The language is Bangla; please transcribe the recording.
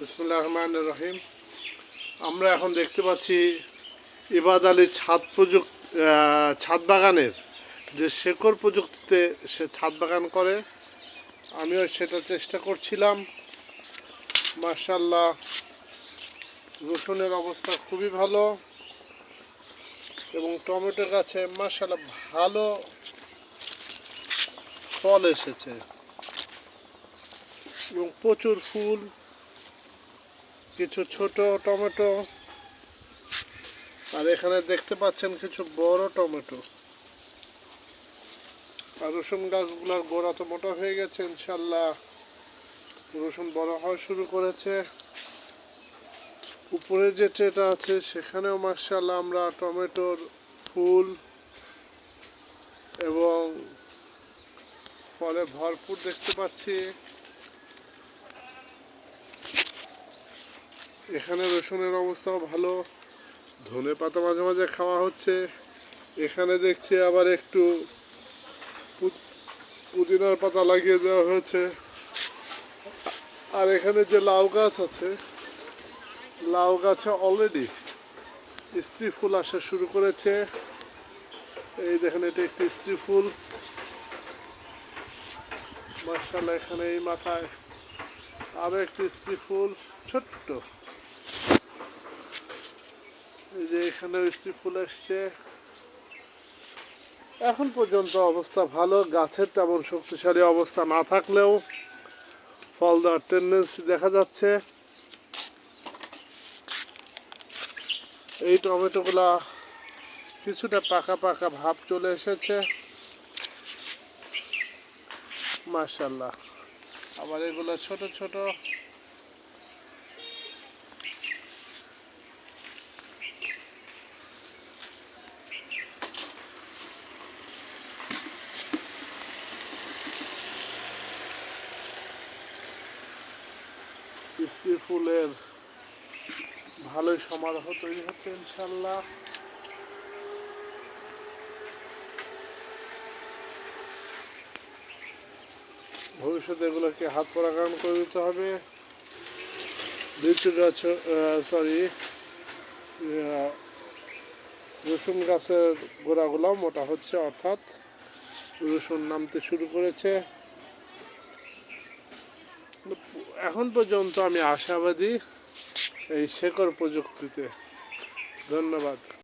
বিসমুল্লাহ রহমান রহিম। আমরা এখন দেখতে পাচ্ছি ইবাদ আলীর ছাদ প্রযুক্ত ছাদ বাগানের যে শেকড় প্রযুক্তিতে সে ছাদ বাগান করে। আমিও সেটা চেষ্টা করছিলাম। মার্শাল্লাহ রসুনের অবস্থা খুবই ভালো এবং টমেটো গাছে মার্শাল্লাহ ভালো ফল এসেছে এবং প্রচুর ফুল। কিছু ছোট টমেটো। আর এখানে দেখতে পাচ্ছেন কিছু বড় টমেটো। আর রসুন গাছগুলোর গোড়া তো মোটা হয়ে গেছে ইনশাল্লাহ রসুন বড় হওয়া শুরু করেছে। উপরে যে ট্রেটা আছে, সেখানেও মার্শাল্লাহ আমরা টমেটোর ফুল এবং ফলে ভরপুর দেখতে পাচ্ছি। এখানে রসুনের অবস্থাও ভালো, ধনে পাতা মাঝে মাঝে খাওয়া হচ্ছে। এখানে দেখছি আবার একটু পুদিনার পাতা লাগিয়ে দেওয়া হয়েছে। আর এখানে যে লাউ গাছ আছে, লাউ গাছে অলরেডি স্ত্রী ফুল আসা শুরু করেছে। এই দেখেন, এটা একটি স্ত্রী ফুল। মার্শাল্লাহ এখানে এই মাথায় আরও একটি স্ত্রী ফুল। যে স্ত্রী ফুল এসছে এখন পর্যন্ত অবস্থা ভালো, গাছের তেমন শক্তিশালী অবস্থা না থাকলেও ফল দেওয়ার টেন্ডেন্সি দেখা যাচ্ছে। এই টমেটোগুলা কিছুটা পাকা পাকা ভাব চলে এসেছে। মার্শাল্লাহ আবার এগুলো ছোট ছোট স্ত্রী ফুলের ভালোই সমারোহ তৈরি হচ্ছে ইনশাল্লাহ ভবিষ্যতে এগুলোকে হাত পরাগায়ন করে দিতে হবে। লিচু গাছ সরি রসুন গাছের গোড়াগুলো মোটা হচ্ছে, অর্থাৎ রসুন নামতে শুরু করেছে। এখন পর্যন্ত আমি আশাবাদী এই শেখর প্রযুক্তিতে। ধন্যবাদ।